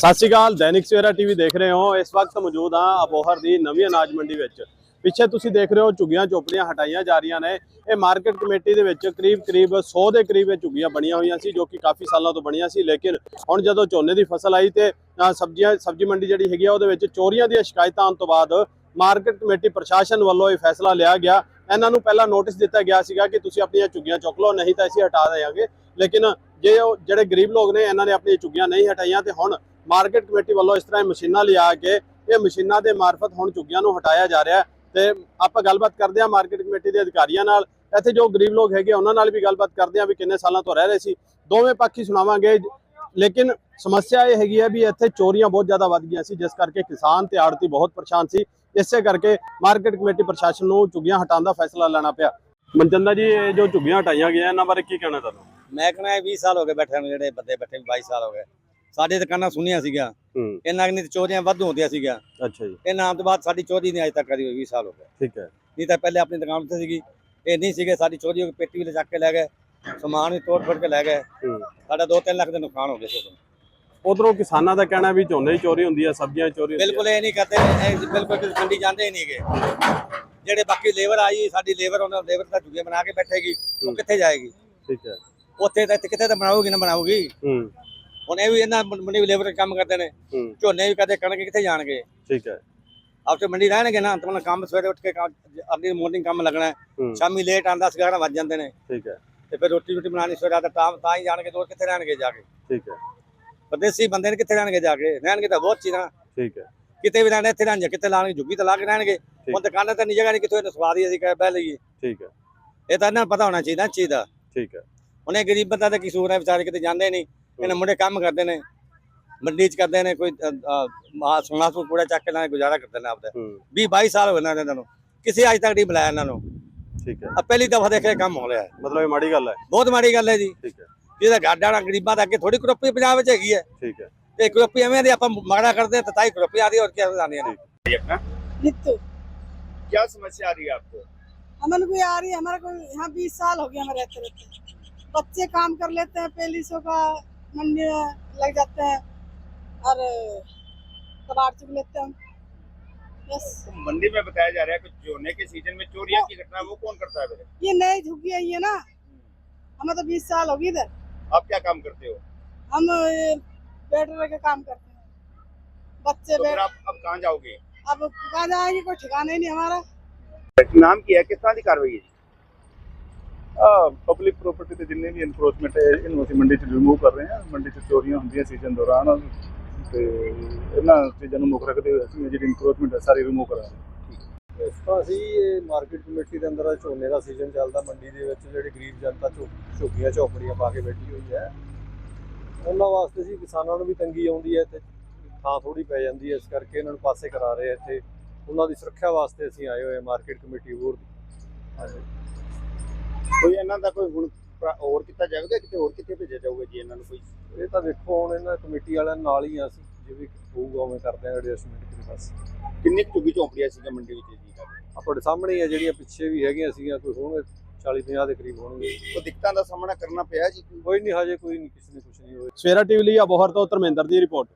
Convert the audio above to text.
ਸਤਿ ਸ਼੍ਰੀ ਅਕਾਲ, ਦੈਨਿਕ ਸਵੇਰਾ ਟੀਵੀ ਦੇਖ ਰਹੇ ਹੋ। ਇਸ ਵਕਤ ਮੌਜੂਦ ਹਾਂ ਅਬੋਹਰ ਦੀ ਨਵੀਂ ਅਨਾਜ ਮੰਡੀ ਵਿੱਚ। ਪਿੱਛੇ ਤੁਸੀਂ ਦੇਖ ਰਹੇ ਹੋ ਝੁੱਗੀਆਂ ਚੋਪੜੀਆਂ ਹਟਾਈਆਂ ਜਾ ਰਹੀਆਂ ਨੇ। ਇਹ ਮਾਰਕੀਟ ਕਮੇਟੀ ਦੇ ਵਿੱਚ ਕਰੀਬ ਕਰੀਬ 100 ਦੇ ਕਰੀਬ ਇਹ ਝੁੱਗੀਆਂ ਬਣੀਆਂ ਹੋਈਆਂ ਸੀ, ਜੋ ਕਿ ਕਾਫੀ ਸਾਲਾਂ ਤੋਂ ਬਣੀਆਂ ਸੀ। ਲੇਕਿਨ ਹੁਣ ਜਦੋਂ ਝੋਨੇ ਦੀ ਫਸਲ ਆਈ ਤੇ ਸਬਜ਼ੀਆਂ, ਸਬਜ਼ੀ ਮੰਡੀ ਜਿਹੜੀ ਹੈਗੀ ਆ, ਉਹਦੇ ਵਿੱਚ ਚੋਰੀਆਂ ਦੀਆਂ ਸ਼ਿਕਾਇਤਾਂ ਆਉਣ ਤੋਂ ਬਾਅਦ ਮਾਰਕੀਟ ਕਮੇਟੀ ਪ੍ਰਸ਼ਾਸਨ ਵੱਲੋਂ ਇਹ ਫੈਸਲਾ ਲਿਆ ਗਿਆ। ਇਹਨਾਂ ਨੂੰ ਪਹਿਲਾਂ ਨੋਟਿਸ ਦਿੱਤਾ ਗਿਆ ਸੀਗਾ ਕਿ ਤੁਸੀਂ ਆਪਣੀਆਂ ਝੁੱਗੀਆਂ ਚੁੱਕ ਲਓ, ਨਹੀਂ ਤਾਂ ਅਸੀਂ ਹਟਾ ਦੇਵਾਂਗੇ। ਲੇਕਿਨ ਜੇ ਉਹ, ਜਿਹੜੇ ਗਰੀਬ ਲੋਕ ਨੇ, ਇਹਨਾਂ ਨੇ ਆਪਣੀਆਂ ਝੁੱਗੀਆਂ ਨਹੀਂ ਹਟਾਈਆਂ ਤੇ ਹੁਣ ਮਾਰਕੀਟ ਕਮੇਟੀ ਵੱਲੋਂ ਇਸ ਤਰ੍ਹਾਂ ਮਸ਼ੀਨਾਂ ਲਿਆ ਕੇ ਇਹ ਮਸ਼ੀਨਾਂ ਦੇ ਮਾਰਫਤ ਹੁਣ ਝੁੱਗੀਆਂ ਨੂੰ ਹਟਾਇਆ ਜਾ ਰਿਹਾ ਤੇ ਆਪਾਂ ਗੱਲਬਾਤ ਕਰਦੇ ਹਾਂ ਮਾਰਕੀਟ ਕਮੇਟੀ ਦੇ ਅਧਿਕਾਰੀਆਂ ਨਾਲ। ਇੱਥੇ ਜੋ ਗਰੀਬ ਲੋਕ ਹੈਗੇ ਉਹਨਾਂ ਨਾਲ ਵੀ ਗੱਲਬਾਤ ਕਰਦੇ ਹਾਂ ਵੀ ਕਿੰਨੇ ਸਾਲਾਂ ਤੋਂ ਰਹਿ ਰਹੇ ਸੀ। ਦੋਵੇਂ ਪੱਖੀ ਸੁਣਾਵਾਂਗੇ। ਲੇਕਿਨ ਸਮੱਸਿਆ ਇਹ ਹੈਗੀ ਹੈ ਵੀ ਇੱਥੇ ਚੋਰੀਆਂ ਬਹੁਤ ਜ਼ਿਆਦਾ ਵੱਧ ਗਈਆਂ ਸੀ, ਜਿਸ ਕਰਕੇ ਕਿਸਾਨ ਤੇ ਆੜਤੀ ਬਹੁਤ ਪਰੇਸ਼ਾਨ ਸੀ। ਇਸੇ ਕਰਕੇ ਮਾਰਕੀਟ ਕਮੇਟੀ ਪ੍ਰਸ਼ਾਸਨ ਨੂੰ ਝੁੱਗੀਆਂ ਹਟਾਉਣ ਦਾ ਫੈਸਲਾ ਲੈਣਾ ਪਿਆ। ਮਨਜੰਦਾ ਜੀ, ਇਹ ਜੋ ਝੁੱਗੀਆਂ ਹਟਾਈਆਂ ਗਈਆਂ, ਇਹਨਾਂ ਬਾਰੇ ਕੀ ਕਹਿਣਾ ਤੁਹਾਨੂੰ? ਮੈਂ ਕਹਣਾ 20 ਸਾਲ ਹੋ ਗਏ ਬੈਠੇ ਨੂੰ, ਜਿਹੜੇ ਬੰਦੇ ਬੈਠੇ ਨੂੰ 22 ਸਾਲ ਹੋ ਗਏ। ਸਾਡੇ ਦੁਕਾਨਾਂ ਸੁਣੀਆਂ ਸੀਗਾ ਹੂੰ। ਇਹਨਾਂ ਨਹੀਂ ਚੋਰੀਆਂ ਵੱਧ ਹੁੰਦੀਆਂ ਸੀਗਾ ਅੱਛਾ ਜੀ। ਇਹ ਨਾਮ ਤੋਂ ਬਾਅਦ ਸਾਡੀ ਚੋਰੀ ਨਹੀਂ ਅਜੇ ਤੱਕ ਕਰੀ ਹੋਈ 20 ਸਾਲ ਹੋ ਗਏ। ਠੀਕ ਹੈ। ਨਹੀਂ ਤਾਂ ਪਹਿਲੇ ਆਪਣੀ ਦੁਕਾਨ ਤੇ ਸੀਗੀ। ਇਹ ਨਹੀਂ ਸੀਗੇ ਸਾਡੀ ਚੋਰੀ ਹੋ ਪੇਟੀ ਵੀ ਚੱਕ ਕੇ ਲੈ ਗਏ ਸਮਾਨ ਵੀ ਤੋੜ ਫੜ ਕੇ ਲੈ ਗਏ। ਸਾਡਾ 2-3 ਲੱਖ ਦਾ ਨੁਕਸਾਨ ਹੋ ਗਿਆ ਸੀ ਉਧਰੋਂ ਕਿਸਾਨਾਂ ਦਾ ਕਹਿਣਾ ਵੀ ਝੋਨੇ ਦੀ ਚੋਰੀ ਹੁੰਦੀ ਹੈ ਸਬਜ਼ੀਆਂ ਦੀ ਚੋਰੀ ਬਿਲਕੁਲ ਇਹ ਨਹੀਂ ਕਰਦੇ ਇਹ ਬਿਲਕੁਲ ਮੰਡੀ ਜਾਂਦੇ ਹੀ ਨਹੀਂਗੇ ਜਿਹੜੇ ਬਾਕੀ ਲੇਬਰ ਆਈ ਸਾਡੀ ਲੇਬਰ ਉਹਨਾਂ ਲੇਬਰ ਤਾਂ ਝੁਗੇ ਬਣਾ ਕੇ ਬੈਠੇਗੀ ਉਹ ਕਿੱਥੇ ਜਾਏਗੀ? ਠੀਕ ਹੈ। ਉੱਥੇ ਤਾਂ ਕਿੱਥੇ ਤਾਂ ਬਣਾਉਗੀ ਨਾ ਬਣਾਉਗੀ ਹੁਣ ਇਹ ਵੀ ਇਹਨਾਂ ਮੰਡੀ ਲੇਬਰ ਕੰਮ ਕਰਦੇ ਨੇ। ਹੂੰ। ਝੋਨੇ ਵੀ ਕਦੇ ਕਣਕ ਕਿੱਥੇ ਜਾਣਗੇ? ਠੀਕ ਹੈ। ਆਪਸੇ ਮੰਡੀ ਰਹਿਣਗੇ ਨਾ ਤਾਂ ਕੰਮ ਸਵੇਰੇ ਉੱਠ ਕੇ ਅਰਲੀ ਮਾਰਨਿੰਗ ਕੰਮ ਲੱਗਣਾ ਹੈ। ਸ਼ਾਮੀ ਲੇਟ ਆਂਦਾ 11 ਵੱਜ ਜਾਂਦੇ ਨੇ। ਠੀਕ ਹੈ। ਤੇ ਫਿਰ ਰੋਟੀ ਰੋਟੀ ਬਣਾਣੀ ਸਵੇਰੇ ਤਾਂ ਤਾਂ ਤਾਂ ਹੀ ਜਾਣਗੇ ਦੋ ਕਿੱਥੇ ਰਹਿਣਗੇ ਜਾ ਕੇ? ਠੀਕ ਹੈ। ਪਰਦੇਸੀ ਬੰਦੇ ਨੇ ਕਿੱਥੇ ਰਹਿਣਗੇ ਜਾ ਕੇ? ਰਹਿਣਗੇ ਤਾਂ ਬਹੁਤ ਚੀਜ਼ਾਂ। ਠੀਕ ਹੈ। ਕਿਤੇ ਵੀ ਰਹਿਣੇ ਇੱਥੇ ਰਹਿਣਗੇ ਕਿਤੇ ਲਾਣਗੇ ਝੁੱਗੀ ਤਾਂ ਲਾ ਕੇ ਰਹਿਣਗੇ। ਹੁਣ ਦੁਕਾਨਾਂ ਤਾਂ ਨਹੀਂ ਜਗ੍ਹਾ ਨਹੀਂ ਕਿਤੇ ਇਹਨੂੰ ਸਵਾਦ ਹੀ ਅਸੀਂ ਕਹਿ ਬਹਿ ਲਈਏ। ਠੀਕ ਹੈ। ਇਹ ਤਾਂ ਇਹਨਾਂ ਨੂੰ ਪਤਾ ਹੋਣਾ ਚਾਹੀਦਾ ਚੀਜ਼ ਦਾ। ਠੀਕ ਹੈ। ਇਹ ਗਰੀਬ ਬੰਦਾ ਤਾਂ ਕਸੂਰ ਹੈ ਵਿਚਾਰੇ ਕਿਤੇ ਜਾਂਦੇ ਨਹੀਂ। ਇਹਨਾਂ ਮੁੰਡੇ ਕੰਮ ਕਰਦੇ ਨੇ ਮੰਡੀ ਚ ਕਰਦੇ ਨੇ ਕੋਈ ਮਾਸ ਸੋਨਾ ਸੂ ਪੂਰਾ ਚੱਕ ਕੇ ਨਾਲ ਗੁਜ਼ਾਰਾ ਕਰਦੇ ਨੇ ਆਪਦਾ ਹੂੰ 20 22 ਸਾਲ ਹੋ ਗਏ ਨੇ ਇਹਨਾਂ ਨੂੰ ਕਿਸੇ ਅੱਜ ਤੱਕ ਨਹੀਂ ਬੁਲਾਇਆ ਇਹਨਾਂ ਨੂੰ ਠੀਕ ਹੈ ਆ ਪਹਿਲੀ ਦਫਾ ਦੇਖਿਆ ਕੰਮ ਹੋ ਰਿਹਾ ਹੈ ਮਤਲਬ ਇਹ ਮਾੜੀ ਗੱਲ ਹੈ ਬਹੁਤ ਮਾੜੀ ਗੱਲ ਹੈ ਜੀ ਠੀਕ ਹੈ ਜਿਹਦਾ ਗਾਡਾਂ ਨਾਲ ਗਰੀਬਾਂ ਦਾ ਅੱਗੇ ਥੋੜੀ ਕਰੋਪੀ ਪੰਜਾਬ ਵਿੱਚ ਹੈਗੀ ਹੈ ਠੀਕ ਹੈ ਤੇ ਕਰੋਪੀ ਐਵੇਂ ਦੀ ਆਪਾਂ ਮਾੜਾ ਕਰਦੇ ਹਾਂ ਤਾਂ ਤਾਈ ਕਰੋਪੀ ਆਦੀ ਹੋਰ ਕੀ ਆਉਂਦੀਆਂ ਨੇ नित्तू क्या समस्या आ रही है आपको हमें कोई आ रही है हमारा कोई यहाँ बीस साल हो गया हमें रहते रहते बच्चे काम कर लेते हैं पेलिसों का मंडी में लग जाते हैं और कबाड़ चुक लेते हैं बस मंडी में बताया जा रहा है कि जोने के सीज़न में चोरियाँ की घटना वो कौन करता है ये नई झुग्गी है ना। हमें तो बीस साल हो गई इधर। आप क्या काम करते हो? हम ये वेटर का काम करते हैं। बच्चे तो आप अब कहाँ जाओगे? अब कहाँ जाएँगे कोई ठिकाना ही नहीं हमारा। नाम की है किस तरह की कार्रवाई है? ਪਬਲਿਕ ਪ੍ਰਾਪਰਟੀ ਤੇ ਜਿੰਨੇ ਵੀ ਇਨਕਰੋਚਮੈਂਟ ਹੈ, ਇਹਨੂੰ ਅਸੀਂ ਮੰਡੀ 'ਚ ਰਿਮੂਵ ਕਰ ਰਹੇ ਹਾਂ। ਮੰਡੀ 'ਚ ਚੋਰੀਆਂ ਹੁੰਦੀਆਂ ਸੀਜ਼ਨ ਦੌਰਾਨ। ਤੇ ਇਹਨਾਂ ਚੀਜ਼ਾਂ ਨੂੰ ਮੁੱਖ ਰੱਖਦੇ ਹੋਏ ਅਸੀਂ ਜਿਹੜੀ ਇਨਕਰੋਚਮੈਂਟ ਹੈ, ਸਾਰੀ ਰਿਮੂਵ ਕਰਾਂਗੇ। ਇਸ ਤਰ੍ਹਾਂ ਅਸੀਂ ਇਹ ਮਾਰਕੀਟ ਕਮੇਟੀ ਦੇ ਅੰਦਰ ਝੋਨੇ ਦਾ ਸੀਜ਼ਨ ਚੱਲਦਾ, ਮੰਡੀ ਦੇ ਵਿੱਚ ਜਿਹੜੀ ਗਰੀਬ ਜਨਤਾ ਝੋ- ਝੁੱਗੀਆਂ, ਝੋਪੜੀਆਂ ਪਾ ਕੇ ਬੈਠੀ ਹੋਈ ਹੈ। ਉਹਨਾਂ ਵਾਸਤੇ ਜੀ ਕਿਸਾਨਾਂ ਨੂੰ ਵੀ ਤੰਗੀ ਆਉਂਦੀ ਹੈ ਤੇ ਥਾਂ ਥੋੜੀ ਪੈ ਜਾਂਦੀ ਹੈ, ਇਸ ਕਰਕੇ ਇਹਨਾਂ ਨੂੰ ਪਾਸੇ ਕਰਾ ਰਹੇ ਇੱਥੇ। ਉਹਨਾਂ ਦੀ ਸੁਰੱਖਿਆ ਵਾਸਤੇ ਅਸੀਂ ਆਏ ਹੋਏ ਮਾਰਕੀਟ ਕਮੇਟੀ ਹੋਰ ਹਾਂਜੀ। ਕੋਈ ਇਹਨਾਂ ਦਾ ਕੋਈ ਹੁਣ ਪ੍ਰਾ- ਹੋਰ ਕੀਤਾ ਜਾਵੇਗਾ ਕਿਤੇ ਹੋਰ ਕਿਤੇ ਭੇਜਿਆ ਜਾਊਗਾ ਜੀ ਇਹਨਾਂ ਨੂੰ ਕੋਈ? ਇਹ ਤਾਂ ਦੇਖੋ ਹੁਣ ਇਹਨਾਂ ਕਮੇਟੀ ਵਾਲਿਆਂ ਨਾਲ ਹੀ ਆ ਅਸੀਂ ਜਿਵੇਂ ਹੋਊਗਾ ਉਵੇਂ ਕਰਦੇ ਹਾਂ ਐਡਜਸਟਮੈਂਟ ਕਿਤੇ ਬਸ। ਕਿੰਨੀ ਕੁ ਝੁੱਗੀ ਝੌਂਪੜੀਆਂ ਸੀਗਾ ਮੰਡੀ ਵਿੱਚ ਜੀ? ਆ ਤੁਹਾਡੇ ਸਾਹਮਣੇ ਹੀ ਆ ਜਿਹੜੀਆਂ ਪਿੱਛੇ ਵੀ ਹੈਗੀਆਂ ਸੀਗੀਆਂ ਕੋਈ ਹੋਣਗੇ 40 50 ਦੇ ਕਰੀਬ ਹੋਣਗੇ। ਉਹ ਦਿੱਕਤਾਂ ਦਾ ਸਾਹਮਣਾ ਕਰਨਾ ਪਿਆ ਜੀ? ਕੋਈ ਨਹੀਂ ਹਜੇ ਕੋਈ ਨਹੀਂ ਕਿਸੇ ਨੇ ਕੁਝ ਨਹੀਂ ਹੋਇਆ। ਸਵੇਰਾ ਟੀਵੀ ਲਈ ਅਬੋਹਰ ਤੋਂ ਧਰਮਿੰਦਰ ਦੀ ਰਿਪੋਰਟ।